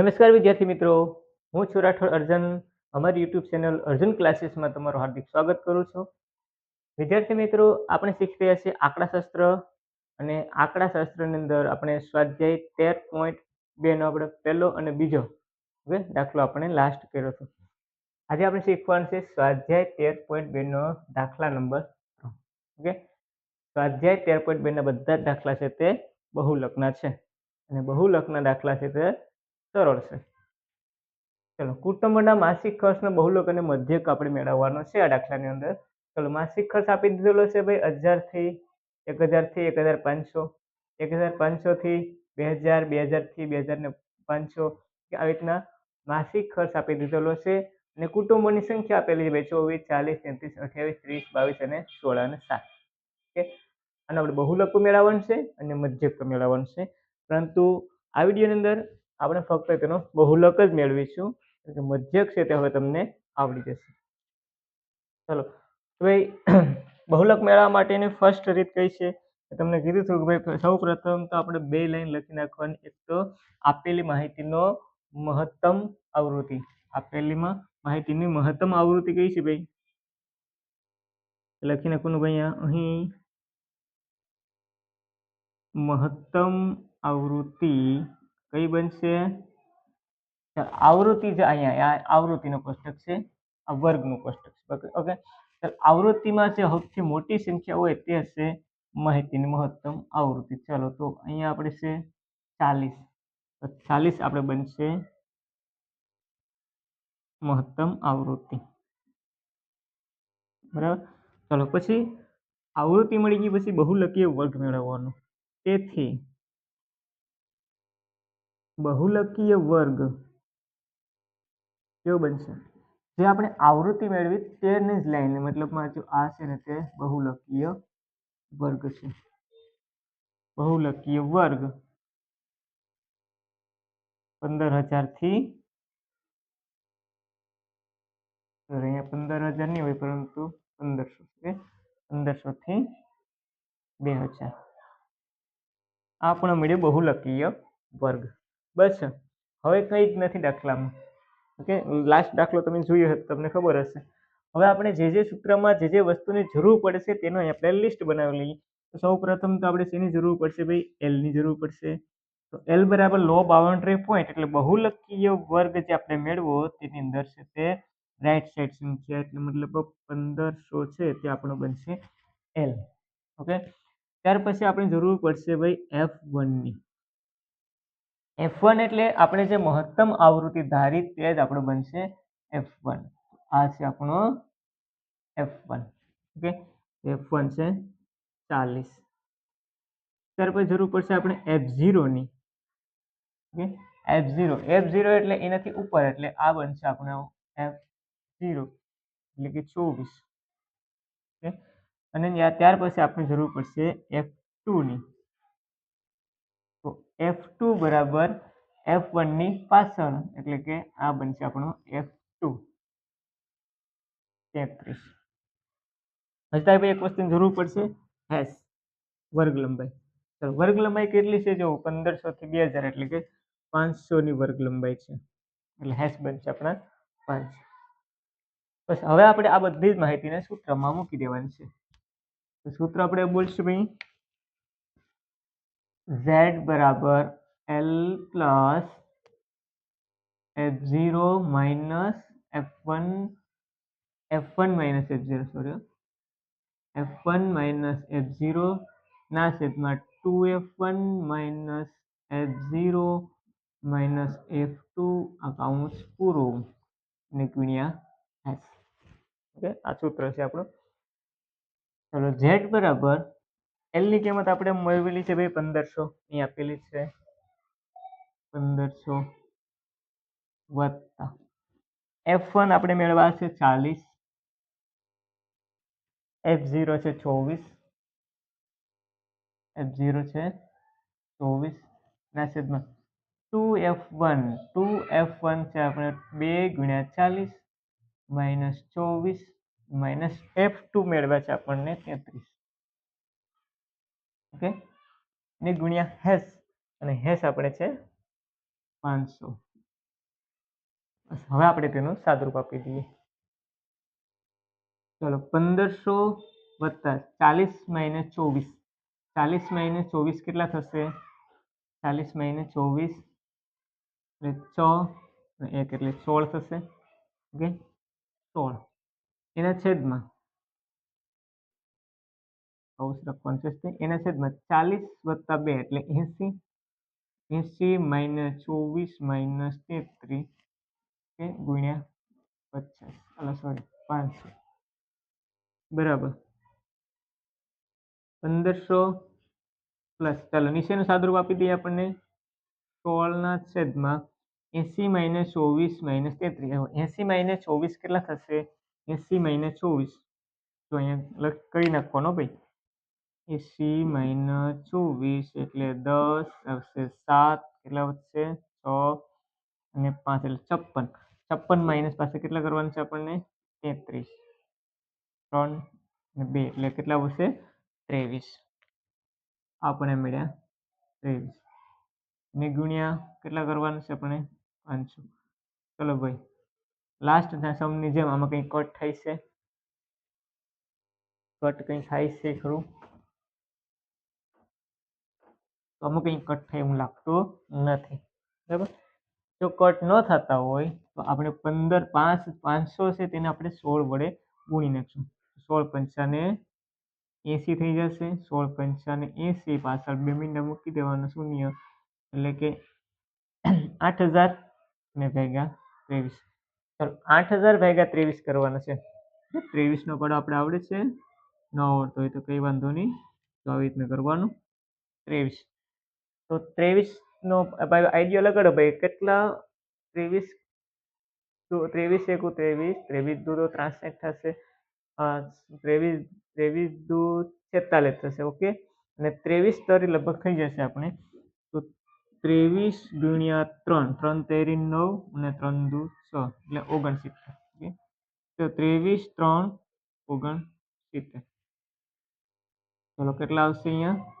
નમસ્કાર વિદ્યાર્થી મિત્રો. હું છું રાઠોડ અર્જન. અમારી યુટ્યુબ ચેનલ અર્જુન ક્લાસીસમાં તમારું હાર્દિક સ્વાગત કરું છું. વિદ્યાર્થી મિત્રો, આપણે શીખી રહ્યા છીએ આંકડાશાસ્ત્ર અને આંકડાશાસ્ત્રની અંદર આપણે સ્વાધ્યાય તેર પોઈન્ટ બેનો આપણે પહેલો અને બીજો હવે દાખલો આપણે લાસ્ટ કર્યો હતો. આજે આપણે શીખવાનું છે સ્વાધ્યાય તેર પોઈન્ટ બેનો દાખલા નંબર ઓકે? સ્વાધ્યાય તેર પોઈન્ટ બેના બધા જ દાખલા છે તે બહુલકના છે. અને બહુલકના દાખલા છે તે સરળ છે. ચલો, કુટુંબના માસિક ખર્ચનો બહુલક અને મધ્યક આપણે મેળવવાનો છે આ દાખલાની અંદર. ચલો, માસિક ખર્ચ આપી દીધેલો છે ભાઈ હજારથી એક હજારથી એક હજાર પાંચસો એક હજાર પાંચસોથી બે હજાર બે હજારથી બે હજાર ને પાંચસો આવી રીતના માસિક ખર્ચ આપી દીધેલો છે અને કુટુંબોની સંખ્યા આપેલી છે ભાઈ ચોવીસ, ચાલીસ, તેત્રીસ, અઠ્યાવીસ, ત્રીસ, બાવીસ અને સોળ અને સાત. ઓકે? અને આપણે બહુલકો મેળવવાનું છે અને મધ્યક મેળવવાનું છે. પરંતુ આ વિડીયોની અંદર આપણે ફક્ત તેનો બહુલક જ મેળવીશું. એટલે મધ્યક છે તે હવે તમને આવડી જશે. ચલો, તો ભાઈ બહુલક મેળવવા માટેની ફર્સ્ટ રીત કઈ છે? તમને કીધું હતું કે ભાઈ સૌ પ્રથમ તો આપણે બે લાઈન લખી નાખવાની. એક તો આપેલી માહિતીનો મહત્તમ આવૃત્તિ. આપેલીમાં માહિતીની મહત્તમ આવૃત્તિ કઈ છે ભાઈ? લખી નાખવાનું ભાઈ અહીં. મહત્તમ આવૃત્તિ કઈ બનશે? આવૃત્તિ જે અહીંયા આવૃત્તિનો કોષ્ટક છે, આ વર્ગનું કોષ્ટક છે. ઓકે આવૃત્તિમાં જે સૌથી મોટી સંખ્યા હોય તે હશે માહિતીની મહત્તમ આવૃત્તિ. ચાલો, તો અહીંયા આપણે છે ચાલીસ. તો ચાલીસ આપણે બનશે મહત્તમ આવૃત્તિ. બરાબર? ચાલો, પછી આવૃત્તિ મળી ગઈ, પછી બહુલકીય વર્ગ મેળવવાનો. તેથી બહુલકીય વર્ગ કેવો બનશે? જે આપણે આવૃત્તિ મેળવી તેની જ લાઈન મતલબમાં જો આ છે ને તે બહુલકીય વર્ગ છે. બહુલકીય વર્ગ પંદર હજારથી અહીંયા પંદર હજાર નહીં હોય, પરંતુ પંદરસો છે. પંદરસો થી બે હજાર. આ પણ મળ્યો બહુલકીય વર્ગ. બસ હવે કંઈ જ નથી દાખલામાં. ઓકે? લાસ્ટ દાખલો તમે જોયો હશે, તમને ખબર હશે. હવે આપણે જે જે સૂત્રમાં જે જે વસ્તુની જરૂર પડશે તેનો આપણે લિસ્ટ બનાવી લઈએ. તો સૌ પ્રથમ તો આપણે શેની જરૂર પડશે ભાઈ? એલની જરૂર પડશે. તો એલ બરાબર લો બાઉન્ડ્રી પોઈન્ટ એટલે બહુલકીય વર્ગ જે આપણે મેળવો તેની અંદર છે તે રાઈટ સાઈડ સંખ્યા એટલે મતલબ પંદરસો છે તે આપણો બનશે એલ ઓકે? ત્યાર પછી આપણે જરૂર પડશે ભાઈ એફ વનની એફ વન એટલે આપણે જે મહત્તમ આવૃત્તિ ધારી તે જ આપણું બનશે એફ વન આ છે આપણો F one okay F one છે ચાલીસ. ત્યાર પછી જરૂર પડશે આપણે F ઝીરોની okay F zero F zero એટલે એનાથી ઉપર એટલે આ બનશે આપણો એફ ઝીરો એટલે કે ચોવીસ. ઓકે અને ત્યાર પછી આપણે જરૂર પડશે એફ ટુની તો એફ ટુ બરાબર એફ વનની પાછળ, એટલે કે આ બનશે આપણો એફ ટુ તેત્રીસ. હજી તારી એક વસ્તુની જરૂર પડશે. હેસ વર્ગ લંબાઈ. ચલો, વર્ગ લંબાઈ કેટલી છે? જો પંદરસોથી બે હજાર, એટલે કે પાંચસો ની વર્ગ લંબાઈ છે. એટલે હેસ બનશે આપણા પાંચ. બસ, હવે આપણે આ બધી જ માહિતીને સૂત્રમાં મૂકી દેવાની છે. સૂત્ર આપણે બોલશું ભાઈ? ઝેડ બરાબર L plus F zero minus F one F one minus F zero sorry F one minus F zero ના છેદમાં two F one minus F zero minus F two આ કાઉન્સ પૂરું. ને ગુણ્યા એસ ઓકે આ સૂત્ર છે આપણું. ચલો ઝેડ બરાબર એલની કિંમત આપણે મેળવેલી છે ભાઈ પંદરસો. અહીં આપેલી છે પંદરસો વત્તા. એફ વન આપણે મેળવા છે ચાલીસ. એફ ઝીરો છે ચોવીસ. એફ ઝીરો છે ચોવીસ. છેદમાં two F one. Two F one છે આપણે બે ગુણ્યા ચાલીસ. માઇનસ ચોવીસ. માઇનસ એફ ટુ મેળવ્યા છે આપણને તેત્રીસ. ઓકે? ને ગુણ્યા હેસ અને હેસ આપણે છે પાંચસો. હવે આપણે તેનું સાદરૂપ આપી દઈએ. ચલો, પંદરસો વત્તા ચાલીસ માઇનસ ચોવીસ. ચાલીસ માઇનસ ચોવીસ કેટલા થશે? ચાલીસ માઇનસ ચોવીસ એટલે છ, અને એક એટલે સોળ થશે. ઓકે? સોળ. એના છેદમાં લખવાનું છે. એના છેદમાં ચાલીસ વત્તા બે એટલે એંસી એંસી માઇનસ ચોવીસ માઇનસ તેત્રીસ કે ગુણ્યા પચાસ. અલા સોરી પાંચસો. બરાબર. પંદરસો પ્લસ ચાલો, નીચેનું સાદુરૂપ આપી દઈએ આપણને. સોળના છેદમાં એંસી માઇનસ ચોવીસ માઇનસ તેત્રીસ. એંસી માઇનસ ચોવીસ કેટલા થશે? એંસી માઇનસ ચોવીસ. તો અહીંયા કરી નાખવાનો ભાઈ. એંસી માઇનસ ચોવીસ એટલે દસ આવશે સાત કેટલા વધશે? છ અને પાંચ એટલે છપ્પન. છપ્પન માઇનસ પાસે કેટલા કરવાનું છે આપણને? તેત્રીસ. ત્રણ અને બે એટલે કેટલા આવશે? ત્રેવીસ. આપણે મળ્યા ત્રેવીસ. ને ગુણ્યા કેટલા કરવાનું છે આપણે પાંચસો. ચલો ભાઈ લાસ્ટના સમની જેમ આમાં કંઈ કટ થાય છે? કટ કંઈ થાય છે ખરું? તો અમુક કંઈ કટ થાય એવું લાગતું નથી. બરાબર? જો કટ ન થતા હોય, તો આપણે પંદર, પાંચ, પાંચસો છે તેને આપણે સોળ વડે ગુણી નાખશું. સોળ પંચાને એંસી થઈ જશે. સોળ પંચાને એંસી પાછળ બે મિનિટ મૂકી દેવાનું શૂન્ય. એટલે કે આઠ હજાર ને ભેગા ત્રેવીસ. ચાલો, આઠ હજાર ભેગા ત્રેવીસ કરવાના છે. ત્રેવીસનો પડો આપણે આવડે છે ન આવડતો હોય તો કંઈ વાંધો નહીં. તો આવી રીતના કરવાનું ત્રેવીસ. તો ત્રેવીસનો આઈડિયા લગાડો ભાઈ, કેટલા ત્રેવીસ ત્રેવીસ એકુ ત્રેવીસ ત્રેવીસ દુ તો ત્રાસઠ થશે. ત્રેવીસ ત્રેવીસ દુ છેતાલીસ થશે, ઓકે? અને ત્રેવીસ તરી લગભગ થઈ જશે આપણે. તો ત્રેવીસ ગુણ્યા ત્રણ ત્રણ તેરી નવ અને ત્રણ દુ છ, એટલે ઓગણસિત્તેર, ઓકે? તો ત્રેવીસ ત્રણ, ઓગણસિત્તેર. ચલો, કેટલા આવશે અહીંયા?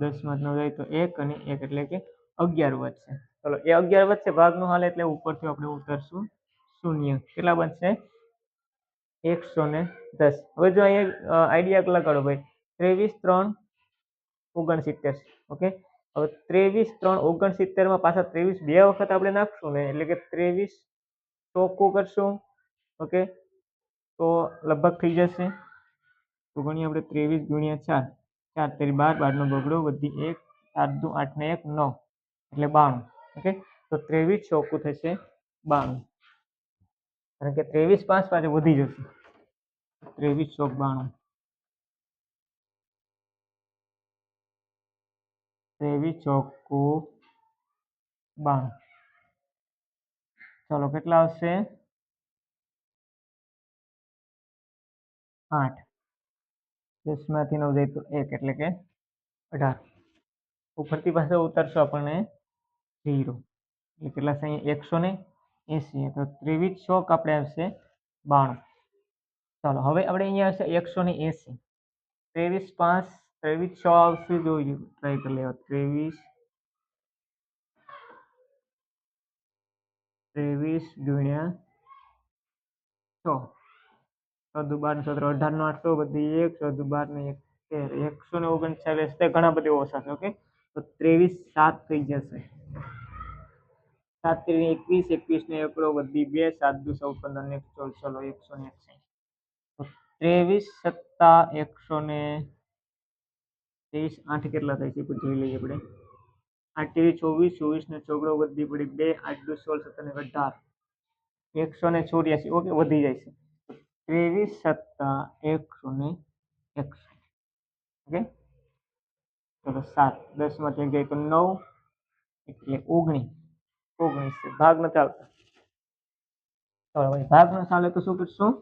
દસમાં નવ જાય તો એક અને એક એટલે કે અગિયાર વધશે. ચલો, એ અગિયાર વધશે, ભાગનું હાલ એટલે ઉપરથી આપણે ઉતરશું શૂન્ય. કેટલા બનશે? એકસો ને દસ. હવે જો અહીંયા આઈડિયા લગાડો ભાઈ. ત્રેવીસ, ત્રણ, ઓગણસિત્તેર. ઓકે? હવે ત્રેવીસ, ત્રણ, ઓગણસિત્તેરમાં પાછા ત્રેવીસ બે વખત આપણે નાખશું ને, એટલે કે ત્રેવીસ ચોખ્ખું કરશું. ઓકે? તો લગભગ થઈ જશે. તો ગણીએ આપણે ત્રેવીસ ગુણ્યા ચાર. ચાર તેરી બાર, બારનો બગડો બધી એક, સાત દુ આઠ ને એક, નવ, એટલે બાણું, ઓકે? તો ત્રેવીસ ચોખ્ખું થશે બાણું. કારણ કે ત્રેવીસ પાંચ પાસે વધી જશે. ત્રેવીસ ચોક બાણું. ત્રેવીસ ચોખ્ખું બાણું. ચલો, કેટલા આવશે? આઠ. દસમાંથી નવ જાય તો એક એટલે કે અઢાર. ઉપરથી પાસે ઉતરશો આપણને ઝીરો. એટલે કેટલા છે અહીંયા? એકસો ને એંસી. તો ત્રેવીસ ચોક આપણે આવશે બાણું. ચાલો, હવે આપણે અહીંયા આવશે એકસો ને એંસી. ત્રેવીસ પાંચ, ત્રેવીસ છ આવશે જોઈએ ટ્રાય કરી લેવા. ત્રેવીસ ત્રેવીસ ગુણ્યા છ. ચૌદ બાર ને સત્તર, અઢાર નો આઠસો બધી એક, ચૌદ બાર ને એક તેર એકસો ને ઓગણચાલીસ, તે ઘણા બધી ઓછા છે, ઓકે? તો ત્રેવીસ સાત થઈ જશે. સાત ત્રેવીસ એકવીસ એકવીસ ને એકડો બધી બે, સાત દુ સૌ પંદર ને ચૌદ ચલો એકસો ને એકસઠ. ત્રેવીસ સત્તા એકસો ને ત્રેવીસ, આઠ કેટલા થાય છે? જોઈ લઈએ આપણે. આઠ ત્રીસ ચોવીસ ચોવીસ ને ચોગડો વધી પડી બે, આઠ દુ સોળ સત્તર ને અઢાર. એકસો ને ચોર્યાસી, ઓકે? વધી જાય છે. ત્રેવીસ સત્તા એકસો ને એકસો ઓકે ચલો સાત દસમાંથી એક જાય તો નવ એટલે ઓગણીસ ઓગણીસ છે ભાગ ન ચાલતા ચલો ભાઈ ભાગ ન ચાલે તો શું કરશું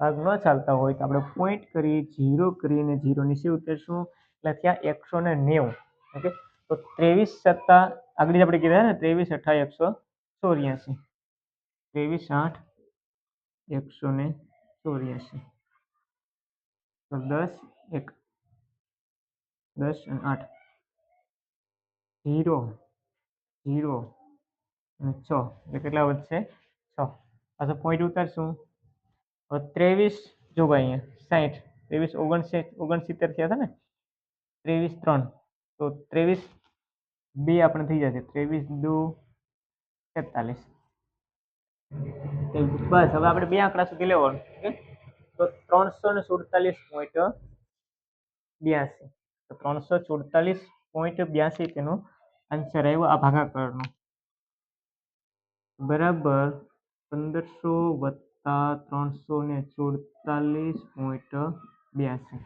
ભાગ ન ચાલતા હોય તો આપણે પોઈન્ટ કરી જીરો કરીને જીરો નીચે ઉતરશું એટલે ત્યાં એકસો ને નેવું ઓકે તો ત્રેવીસ સત્તા આગળ આપણે કીધા ને ત્રેવીસ અઠા એકસો ચોર્યાસી ત્રેવીસ, આઠ, એકસો ને ચોર્યાસી. તો દસ, એક, દસ અને આઠ. ઝીરો ઝીરો અને છ. એટલે કેટલા વધશે? છ. પાછો પોઈન્ટ ઉતારશું. હવે ત્રેવીસ જો ભાઈ અહીંયા. સાઠ ત્રેવીસ ઓગણસી, ઓગણસિત્તેર થયા હતા ને? ત્રેવીસ, ત્રણ. તો ત્રેવીસ બે આપણે થઈ જશે. ત્રેવીસ દો તેતાલીસ બસ, હવે આપણે બે આંકડા સુધી લેવાનું તો ત્રણસો ને સુડતાલીસ પોઈન્ટ બ્યાસી. તો ત્રણસો સુડતાલીસ પોઈન્ટ બ્યાસી તેનો આન્સર આવ્યો આ ભાગાકારનો. બરાબર, પંદરસો વત્તા ત્રણસો ને સુડતાલીસ પોઈન્ટ બ્યાસી.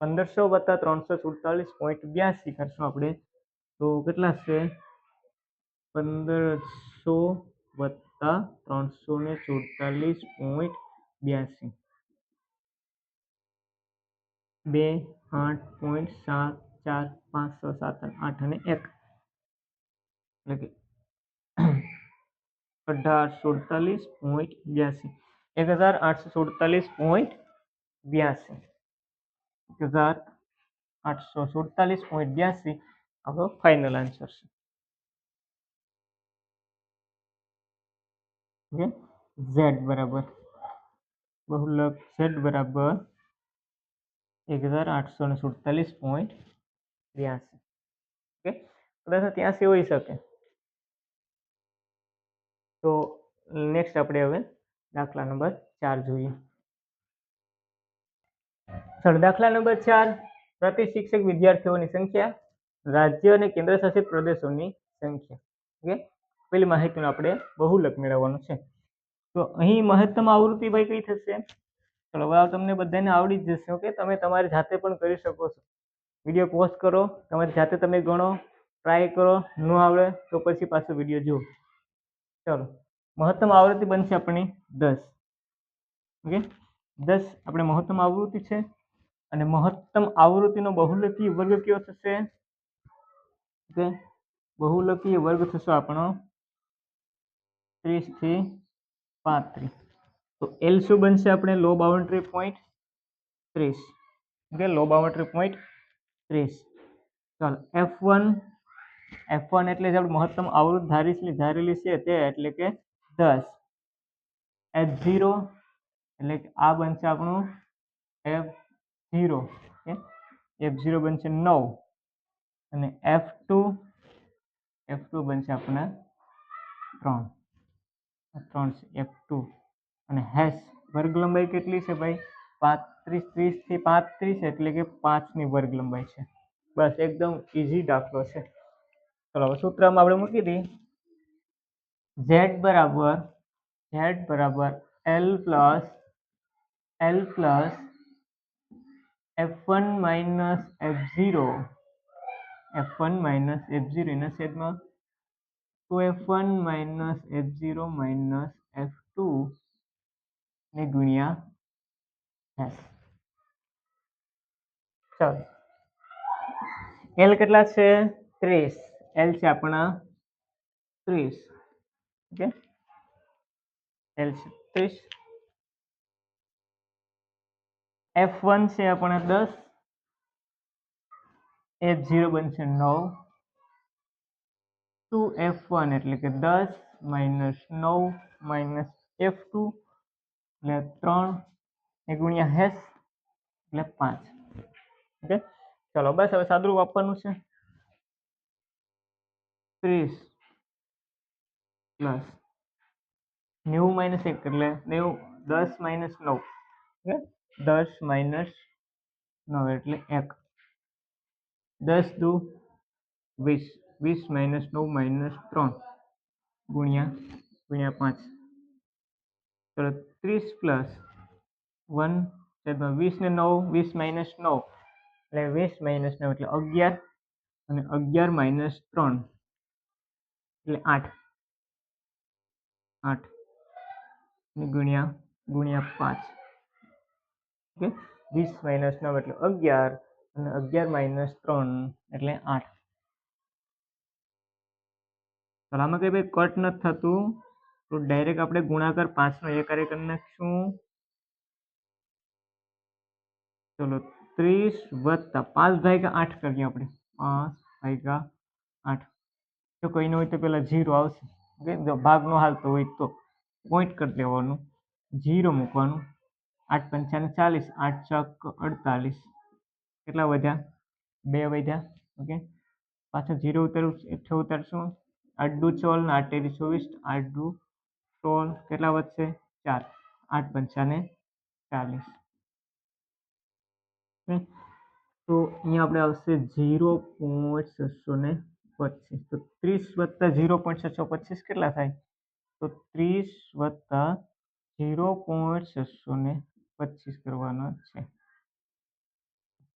પંદરસો વત્તા ત્રણસો સુડતાલીસ પોઈન્ટ બ્યાસી કરશું આપણે. તો કેટલા છે પંદરસો વત્તા ત્રણસો ને સુડતાલીસ પોઈન્ટ બ્યાસી બે આઠ પોઈન્ટ સાત ચાર પાંચ છ સાત અને આઠ અને એક એટલે કે અઢાર સુડતાલીસ પોઈન્ટ બ્યાસી એક હજાર આઠસો સુડતાલીસ પોઈન્ટ બ્યાસી એક હજાર આઠસો સુડતાલીસ પોઈન્ટ બ્યાસી આપણો ફાઇનલ આન્સર છે। ઓકે ઝેડ બરાબર બહુલક ઝેડ બરાબર એક હજાર આઠસો ને સુડતાલીસ પોઈન્ટ બ્યાસી ઓકે કદાચ ત્યાંસી હોઈ શકે તો નેક્સ્ટ આપણે હવે દાખલા નંબર ચાર જોઈએ। ચાલો દાખલા નંબર ચાર પ્રતિ શિક્ષક વિદ્યાર્થીઓની સંખ્યા, રાજ્ય અને કેન્દ્ર શાસિત પ્રદેશોની સંખ્યા. ઓકે? પેલી માહિતીનું આપણે બહુલક મેળવવાનું છે. તો અહીં મહત્તમ આવૃત્તિ ભાઈ કઈ થશે? ચલો, હવે તમને બધાને આવડી જ જશે, ઓકે? તમે તમારી જાતે પણ કરી શકો છો. વીડિયો પોસ્ટ કરો, તમારી જાતે તમે ગણો, ટ્રાય કરો, ન આવડે તો પછી પાછો વીડિયો જુઓ. ચલો, મહત્તમ આવૃત્તિ બનશે આપણી દસ. ઓકે? દસ આપણે મહત્તમ આવૃત્તિ છે, અને મહત્તમ આવૃત્તિનો બહુલકી વર્ગ કયો થશે? ઓકે? બહુલકી વર્ગ થશે આપણો ત્રીસથી પાંત્રીસ. તો એલ શું બનશે આપણે? લો બાઉન્ડ્રી પોઈન્ટ ત્રીસ. ઓકે લો બાઉન્ડ્રી પોઈન્ટ ત્રીસ. ચાલો એફ વન એફ વન એટલે જે આપણે મહત્તમ આવૃત્ત ધારી ધારેલી છે તે એટલે કે દસ. એફ ઝીરો એટલે કે આ બનશે આપણું F zero okay F zero બનશે નવ. અને એફ ટુ એફ ટુ બનશે આપણા ત્રણ. ત્રણ એફ ટુ અને હેશ વર્ગ લંબાઈ કેટલી છે ભાઈ? પાંત્રીસ ત્રીસથી પાંત્રીસ એટલે કે પાંચની વર્ગ લંબાઈ છે. બસ, એકદમ ઇઝી દાખલો છે. ચલો, હવે સૂત્રમાં આપણે મૂકી દઈએ. ઝેડ બરાબર ઝેડ બરાબર L plus L plus F one minus F zero F one minus F zero એના છેદમાં two F one minus F zero minus F two ને ગુણ્યા એસ ચાલો. એલ કેટલા છે? ત્રીસ. એલ છે આપણા ત્રીસ. ઓકે? એલ છે ત્રીસ. એફ વન છે આપણા દસ. એફ ઝીરો બનશે નવ. ટુ એફ વન એટલે કે દસ માઇનસ નવ માઇનસ એફ ટુ એટલે ત્રણ, એ ગુણ્યા હેસ એટલે પાંચ. ઓકે ચલો, બસ હવે સાદું આપવાનું છે. ત્રીસ પ્લસ નેવું માઇનસ એક એટલે નેવું, દસ માઇનસ નવ. ઓકે દસ માઇનસ નવ એટલે એક. દસ દુ વીસ. વીસ માઇનસ નવ માઇનસ ત્રણ ગુણ્યા ગુણ્યા પાંચ. ત્રીસ પ્લસ વન છેદમાં વીસ ને નવ, વીસ માઇનસ નવ. એટલે વીસ માઇનસ નવ એટલે અગિયાર અને અગિયાર માઇનસ ત્રણ. એટલે આઠ. આઠ અને ગુણ્યા ગુણ્યા પાંચ. ઓકે? વીસ માઇનસ નવ એટલે અગિયાર અને અગિયાર માઇનસ ત્રણ એટલે આઠ. તો આમાં કંઈ ભાઈ કટ નથી થતું. તો ડાયરેક્ટ આપણે ગુણાકાર પાંચનો એક કરી નાખીશું. ચલો, ત્રીસ વત્તા પાંચ ભાગ્યા આઠ કરીએ આપણે. પાંચ ભાગ્યા આઠ. જો કંઈ ન હોય તો પહેલાં જીરો આવશે. ઓકે? જો ભાગનો હાલતો હોય તો પોઈન્ટ કરી દેવાનું. જીરો મૂકવાનું. આઠ પંચાને ચાલીસ, આઠ ચોક અડતાલીસ. કેટલા વધ્યા? બે વધ્યા. ઓકે? પાછા જીરો ઉતારું છ ઉતારશું. દુ ચોલ ને આઠ તેરી ચોવીસ આઠ ચોલ કેટલા વધશે? ચાર. આઠ પંચાને ચાલીસ. તો અહીંયા આપણે આવશે ઝીરો પોઈન્ટ છસો ને પચીસ. તો ત્રીસ વત્તા ઝીરો પોઈન્ટ છસો પચીસ કેટલા થાય? તો ત્રીસ વત્તા ઝીરો પોઈન્ટ છસો ને પચીસ કરવાના છે.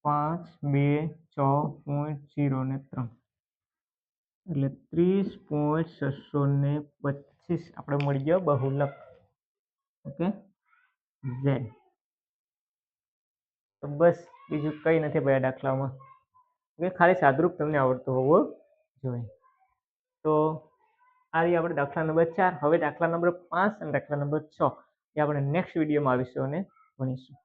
પાંચ, બે, છ, પોઈન્ટ ઝીરો ને ત્રણ. એટલે ત્રીસ પોઈન્ટ છસો ને પચીસ. આપણે મળી ગયો બહુલક. ઓકે? ઝેડ. તો બસ, બીજું કંઈ નથી ભાઈ દાખલામાં. ઓકે, ખાલી સાદરૂપ તમને આવડતું હોવું જોઈએ તો આ રહી આપણે દાખલા નંબર ચાર. હવે દાખલા નંબર પાંચ અને દાખલા નંબર છ. એ આપણે નેક્સ્ટ વિડીયોમાં આવીશું અને ભણીશું.